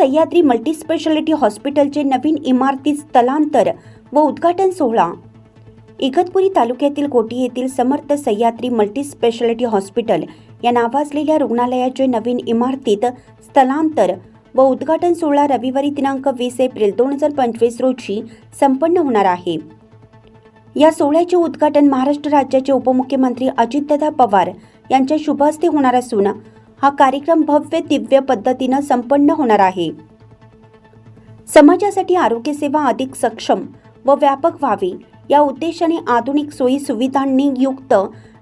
Sahyadri multispeciality हॉस्पिटलचे नवीन इमारतीत स्थलांतर व उद्घाटन सोहळा. इगतपुरी तालुक्यातील कोटी येथील समर्थ सह्याद्री मल्टीस्पेशालिटी हॉस्पिटल या नावाजलेल्या रुग्णालयाचे नवीन इमारतीत स्थलांतर व उद्घाटन सोहळा रविवारी दिनांक वीस एप्रिल दोन हजार पंचवीस रोजी संपन्न होणार आहे. या सोहळ्याचे उद्घाटन महाराष्ट्र राज्याचे उपमुख्यमंत्री अजितदादा पवार यांच्या शुभ हस्ते होणार असून हा कार्यक्रम भव्य दिव्य पद्धतीनं संपन्न होणार आहे. समाजासाठी आरोग्यसेवा अधिक सक्षम व व्यापक व्हावी या उद्देशाने आधुनिक सोयी सुविधांनी युक्त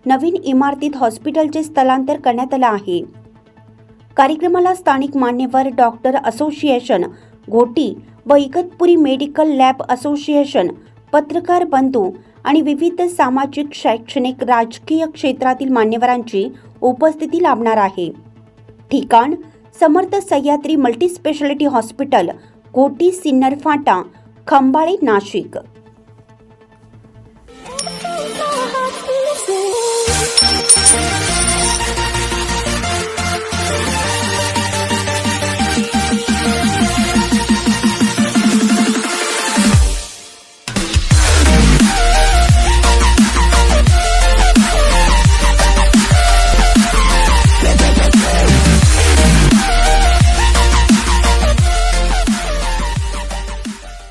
नवीन इमारतीत हॉस्पिटलचे स्थलांतर करण्यात आलं आहे. कार्यक्रमाला स्थानिक मान्यवर डॉक्टर असोसिएशन घोटी व इगतपुरी मेडिकल लॅब असोसिएशन पत्रकार बंधू आणि विविध सामाजिक शैक्षणिक राजकीय क्षेत्रातील मान्यवरांची उपस्थिती लाभणार आहे. ठिकाण समर्थ सह्याद्री मल्टीस्पेशालिटी हॉस्पिटल कोटी सिन्नर फाटा खंबाळे नाशिक.